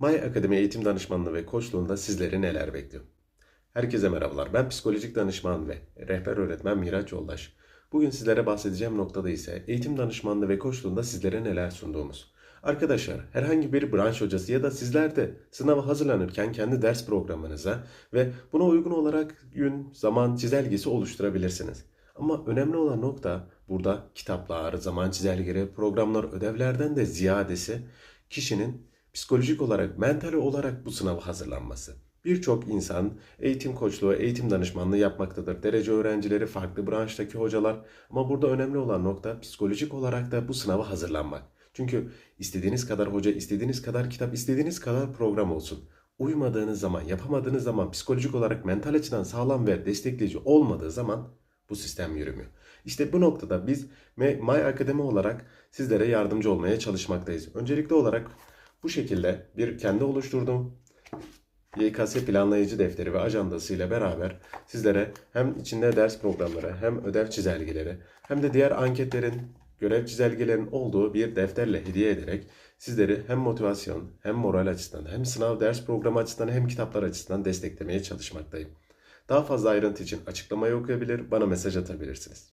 May Akademi Eğitim Danışmanlığı ve Koçluğunda sizleri neler bekliyor? Herkese merhabalar. Ben psikolojik danışman ve rehber öğretmen Miraç Yoldaş. Bugün sizlere bahsedeceğim noktada ise eğitim danışmanlığı ve koçluğunda sizlere neler sunduğumuz. Arkadaşlar herhangi bir branş hocası ya da sizler de sınava hazırlanırken kendi ders programınıza ve buna uygun olarak gün, zaman çizelgesi oluşturabilirsiniz. Ama önemli olan nokta burada kitaplar, zaman çizelgeleri, programlar, ödevlerden de ziyadesi kişinin psikolojik olarak, mental olarak bu sınava hazırlanması. Birçok insan eğitim koçluğu, eğitim danışmanlığı yapmaktadır. Derece öğrencileri, farklı branştaki hocalar. Ama burada önemli olan nokta psikolojik olarak da bu sınava hazırlanmak. Çünkü istediğiniz kadar hoca, istediğiniz kadar kitap, istediğiniz kadar program olsun. Uymadığınız zaman, yapamadığınız zaman, psikolojik olarak mental açıdan sağlam ve destekleyici olmadığı zaman bu sistem yürümüyor. İşte bu noktada biz My Akademi olarak sizlere yardımcı olmaya çalışmaktayız. Öncelikli olarak bu şekilde bir kendi oluşturduğum YKS planlayıcı defteri ve ajandası ile beraber sizlere hem içinde ders programları hem ödev çizelgeleri hem de diğer anketlerin görev çizelgelerin olduğu bir defterle hediye ederek sizleri hem motivasyon hem moral açısından hem sınav ders programı açısından hem kitaplar açısından desteklemeye çalışmaktayım. Daha fazla ayrıntı için açıklamayı okuyabilir, bana mesaj atabilirsiniz.